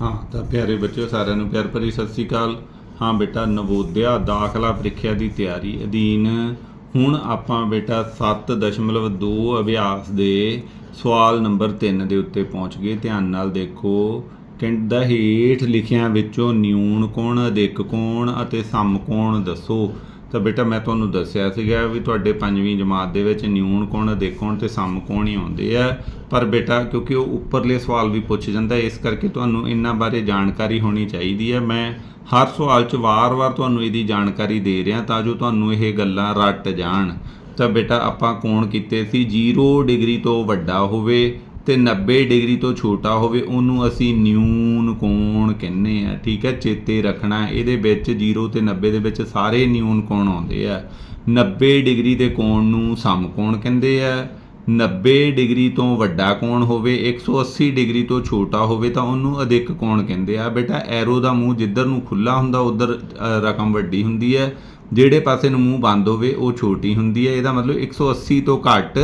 ਹਾਂ, ਤਾਂ ਪਿਆਰੇ ਬੱਚਿਓ, ਸਾਰਿਆਂ ਨੂੰ ਪਿਆਰ ਭਰੀ ਸਤਿ ਸ੍ਰੀ ਅਕਾਲ। ਹਾਂ ਬੇਟਾ, ਨਵੋਦਿਆ ਦਾਖਲਾ ਪ੍ਰੀਖਿਆ ਦੀ ਤਿਆਰੀ ਅਧੀਨ ਹੁਣ ਆਪਾਂ ਬੇਟਾ 7.2 ਅਭਿਆਸ ਦੇ ਸਵਾਲ ਨੰਬਰ 3 ਦੇ ਉੱਤੇ ਪਹੁੰਚ ਗਏ। ਧਿਆਨ ਨਾਲ ਦੇਖੋ ਕਹਿੰਦਾ ਹੇਠ ਲਿਖਿਆਂ ਵਿੱਚੋਂ ਨਿਊਨ ਕੋਣ, ਅਧਿਕ ਕੋਣ ਅਤੇ ਸਮ ਕੋਣ ਦੱਸੋ। ਤਾਂ ਬੇਟਾ ਮੈਂ ਤੁਹਾਨੂੰ ਦੱਸਿਆ ਸੀਗਾ ਵੀ ਤੁਹਾਡੇ ਪੰਜਵੀਂ ਜਮਾਤ ਦੇ ਵਿੱਚ ਨਿਊਨ ਕੋਣ ਅਧਿਕ ਕੋਣ ਤੇ ਸਮ ਕੋਣ ਹੀ ਆਉਂਦੇ ਆ। ਪਰ ਬੇਟਾ, ਕਿਉਂਕਿ ਉਹ ਉੱਪਰਲੇ ਸਵਾਲ ਵੀ ਪੁੱਛ ਜਾਂਦਾ, ਇਸ ਕਰਕੇ ਤੁਹਾਨੂੰ ਇਹਨਾਂ ਬਾਰੇ ਜਾਣਕਾਰੀ ਹੋਣੀ ਚਾਹੀਦੀ ਹੈ ਮੈਂ ਹਰ ਸਵਾਲ 'ਚ ਵਾਰ-ਵਾਰ ਤੁਹਾਨੂੰ ਇਹਦੀ ਜਾਣਕਾਰੀ ਦੇ ਰਿਹਾ ਤਾਂ ਜੋ ਤੁਹਾਨੂੰ ਇਹ ਗੱਲਾਂ ਰੱਟ ਜਾਣ। ਤਾਂ ਬੇਟਾ, ਆਪਾਂ ਕੋਣ ਕੀਤੇ ਸੀ? 0 ਡਿਗਰੀ ਤੋਂ ਵੱਡਾ ਹੋਵੇ ਤੇ 90 ਡਿਗਰੀ ਤੋਂ ਛੋਟਾ ਹੋਵੇ, ਉਹਨੂੰ ਅਸੀਂ ਨਿਊਨ ਕੋਣ ਕਹਿੰਦੇ ਆ, ਠੀਕ ਹੈ, ਚੇਤੇ ਰੱਖਣਾ। ਇਹਦੇ ਵਿੱਚ 0 ਤੇ 90 ਦੇ ਵਿੱਚ ਸਾਰੇ ਨਿਊਨ ਕੋਣ ਆਉਂਦੇ ਆ। 90 ਡਿਗਰੀ ਦੇ ਕੋਣ ਨੂੰ ਸਮ ਕੋਣ ਕਹਿੰਦੇ ਆ। 90 ਡਿਗਰੀ ਤੋਂ ਵੱਡਾ ਕੋਣ ਹੋਵੇ 180 ਡਿਗਰੀ ਤੋਂ ਛੋਟਾ ਹੋਵੇ, ਤਾਂ ਉਹਨੂੰ ਅਧਿਕ ਕੋਣ ਕਹਿੰਦੇ ਆ। ਬੇਟਾ, ਐਰੋ ਦਾ ਮੂੰਹ ਜਿੱਧਰ ਨੂੰ ਖੁੱਲਾ ਹੁੰਦਾ, ਉਧਰ ਰਕਮ ਵੱਡੀ ਹੁੰਦੀ ਹੈ। ਜਿਹੜੇ ਪਾਸੇ ਨੂੰ ਮੂੰਹ ਬੰਦ ਹੋਵੇ, ਉਹ ਛੋਟੀ ਹੁੰਦੀ ਹੈ। ਇਹਦਾ ਮਤਲਬ 180 ਤੋਂ ਘੱਟ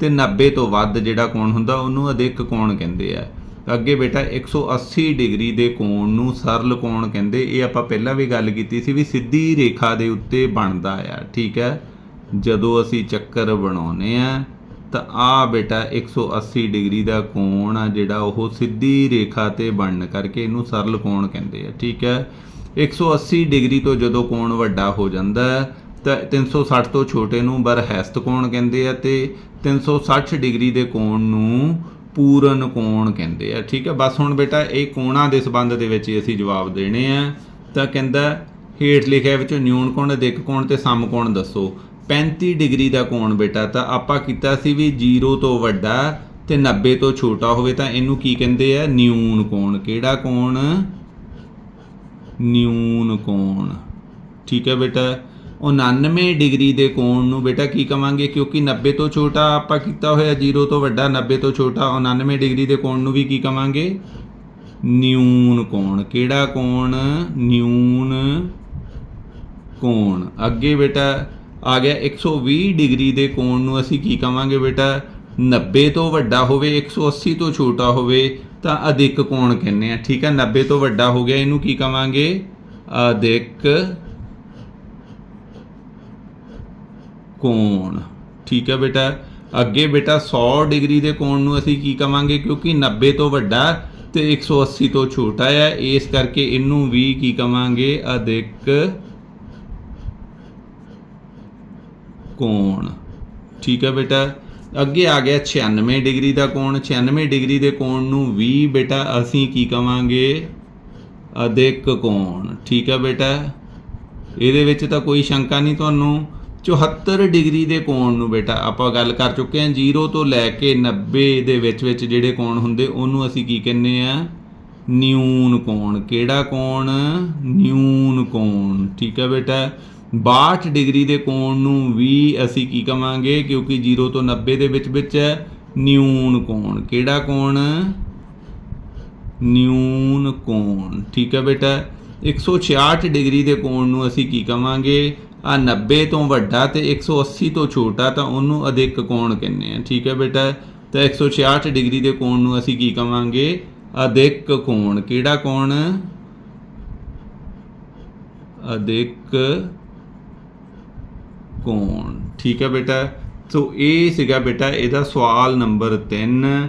ਤੇ 90 ਤੋਂ ਵੱਧ ਜਿਹੜਾ ਕੋਣ ਹੁੰਦਾ, ਉਹਨੂੰ ਅਧਿਕ ਕੋਣ ਕਹਿੰਦੇ ਆ। ਅੱਗੇ ਬੇਟਾ 180 ਡਿਗਰੀ ਦੇ ਕੋਣ ਨੂੰ ਸਰਲ ਕੋਣ ਕਹਿੰਦੇ। ਇਹ ਆਪਾਂ ਪਹਿਲਾਂ ਵੀ ਗੱਲ ਕੀਤੀ ਸੀ ਵੀ ਸਿੱਧੀ ਰੇਖਾ ਦੇ ਉੱਤੇ ਬਣਦਾ ਆ, ਠੀਕ ਹੈ? ਜਦੋਂ ਅਸੀਂ ਚੱਕਰ ਬਣਾਉਨੇ ਆ, ਤਾਂ ਆ ਬੇਟਾ 180 ਡਿਗਰੀ ਦਾ ਕੋਣ ਆ ਜਿਹੜਾ ਉਹ ਸਿੱਧੀ ਰੇਖਾ ਤੇ ਬਣਨ ਕਰਕੇ ਇਹਨੂੰ ਸਰਲ ਕੋਣ ਕਹਿੰਦੇ ਆ, ਠੀਕ ਹੈ? 180 ਡਿਗਰੀ ਤੋਂ ਜਦੋਂ ਕੋਣ ਵੱਡਾ ਹੋ ਜਾਂਦਾ ਹੈ ਤਾਂ 360 ਤੋਂ ਛੋਟੇ ਨੂੰ ਬਰਹੈਸਤ ਕੋਣ ਕਹਿੰਦੇ ਆ ਤੇ 360 ਡਿਗਰੀ ਦੇ ਕੋਣ ਨੂੰ ਪੂਰਨ ਕੋਣ ਕਹਿੰਦੇ ਆ। ਠੀਕ ਹੈ ਬਸ ਹੁਣ ਬੇਟਾ, ਇਹ ਕੋਣਾਂ ਦੇ ਸੰਬੰਧ ਦੇ ਵਿੱਚ ਹੀ ਅਸੀਂ ਜਵਾਬ ਦੇਣੇ ਆ। ਤਾਂ ਕਹਿੰਦਾ, ਹੇਠ ਲਿਖਿਆ ਵਿੱਚ ਨਿਊਨ ਕੋਣ ਅਧਿਕ ਕੋਣ ਤੇ ਸਮ ਕੋਣ ਦੱਸੋ। 35 ਡਿਗਰੀ ਦਾ ਕੋਣ ਬੇਟਾ, ਤਾਂ ਆਪਾਂ ਕੀਤਾ ਸੀ ਵੀ 0 ਤੋਂ ਵੱਡਾ ਤੇ 90 ਤੋਂ ਛੋਟਾ ਹੋਵੇ ਤਾਂ ਇਹਨੂੰ ਕੀ ਕਹਿੰਦੇ ਆ? ਨਿਊਨ ਕੋਣ। ਕਿਹੜਾ ਕੋਣ? ਨਿਊਨ ਕੋਣ। ਠੀਕ ਹੈ ਬੇਟਾ? 99 ਡਿਗਰੀ ਦੇ ਕੋਣ ਨੂੰ, ਬੇਟਾ ਕੀ ਕਵਾਂਗੇ? ਕਿਉਂਕਿ 90 ਤੋਂ ਛੋਟਾ ਆਪਾਂ ਕੀਤਾ ਹੋਇਆ 0 ਤੋਂ ਵੱਡਾ 90 ਤੋਂ ਛੋਟਾ 99 ਡਿਗਰੀ ਦੇ ਕੋਣ ਨੂੰ ਵੀ ਕੀ ਕਵਾਂਗੇ? ਨਿਊਨ ਕੋਣ। ਕਿਹੜਾ ਕੋਣ? ਨਿਊਨ ਕੋਣ। ਅੱਗੇ ਬੇਟਾ, ਆ ਗਿਆ 120 ਡਿਗਰੀ ਦੇ ਕੋਣ ਨੂੰ ਅਸੀਂ ਕੀ ਕਵਾਂਗੇ ਬੇਟਾ? 90 ਤੋਂ ਵੱਡਾ ਹੋਵੇ 180 ਤੋਂ ਛੋਟਾ ਹੋਵੇ, ਤਾਂ ਅਧਿਕ ਕੋਣ ਕਹਿੰਦੇ ਆ। ਠੀਕ ਹੈ 90 ਤੋਂ ਵੱਡਾ ਹੋ ਗਿਆ, ਇਹਨੂੰ ਕੀ ਕਵਾਂਗੇ? ਅਧਿਕ ਕੋਣ? ਠੀਕ ਹੈ ਬੇਟਾ। ਅੱਗੇ ਬੇਟਾ 100 ਡਿਗਰੀ ਦੇ ਕੋਣ ਨੂੰ ਅਸੀਂ ਕੀ ਕਵਾਂਗੇ? ਕਿਉਂਕਿ 90 ਤੋਂ ਵੱਡਾ ਤੇ 180 ਤੋਂ ਛੋਟਾ ਹੈ ਇਸ ਕਰਕੇ ਇਹਨੂੰ ਵੀ ਕੀ ਕਵਾਂਗੇ? ਅਧਿਕ ਕੋਣ। ਠੀਕ ਹੈ ਬੇਟਾ। ਅੱਗੇ ਆ ਗਿਆ 96 ਡਿਗਰੀ ਦਾ ਕੋਣ। 96 ਡਿਗਰੀ ਦੇ ਕੋਣ ਨੂੰ ਵੀ ਬੇਟਾ ਅਸੀਂ ਕੀ ਕਵਾਂਗੇ? ਅਧਿਕ ਕੋਣ। ਠੀਕ ਹੈ ਬੇਟਾ। ਇਹਦੇ ਵਿੱਚ ਤਾਂ ਕੋਈ ਸ਼ੰਕਾ ਨਹੀਂ ਤੁਹਾਨੂੰ। 74 ਡਿਗਰੀ ਦੇ ਕੋਣ ਨੂੰ ਬੇਟਾ, ਆਪਾਂ ਗੱਲ ਕਰ ਚੁੱਕੇ ਹਾਂ 0 ਤੋਂ ਲੈ ਕੇ 90 ਦੇ ਵਿੱਚ ਵਿੱਚ ਜਿਹੜੇ ਕੋਣ ਹੁੰਦੇ, ਉਹਨੂੰ ਅਸੀਂ ਕੀ ਕਹਿੰਦੇ ਆ ਨਿਊਨ ਕੋਣ। ਕਿਹੜਾ ਕੋਣ? ਨਿਊਨ ਕੋਣ। ਠੀਕ ਹੈ ਬੇਟਾ? 62 ਡਿਗਰੀ ਦੇ ਕੋਣ ਨੂੰ ਵੀ ਅਸੀਂ ਕੀ ਕਵਾਂਗੇ? ਕਿਉਂਕਿ 0 ਤੋਂ 90 ਦੇ ਵਿੱਚ ਵਿੱਚ ਹੈ, ਨਿਊਨ ਕੋਣ। ਕਿਹੜਾ ਕੋਣ? ਨਿਊਨ ਕੋਣ। ਠੀਕ ਹੈ ਬੇਟਾ? 166 ਡਿਗਰੀ ਦੇ ਕੋਣ ਨੂੰ ਅਸੀਂ ਕੀ ਕਵਾਂਗੇ? ਆ 90 ਤੋਂ ਵੱਡਾ ਤੇ 180 ਤੋਂ ਛੋਟਾ ਤਾਂ ਉਹਨੂੰ ਅਧਿਕ ਕੋਣ ਕਹਿੰਦੇ ਆ। ਠੀਕ ਹੈ ਬੇਟਾ? ਤਾਂ 166 ਡਿਗਰੀ ਦੇ ਕੋਣ ਨੂੰ ਅਸੀਂ ਕੀ ਕਵਾਂਗੇ? ਅਧਿਕ ਕੋਣ। ਕਿਹੜਾ ਕੋਣ? ਅਧਿਕ ਕੋਣ। ਠੀਕ ਹੈ ਬੇਟਾ? ਸੋ ਇਹ ਸੀਗਾ ਬੇਟਾ ਇਹਦਾ ਸਵਾਲ ਨੰਬਰ 3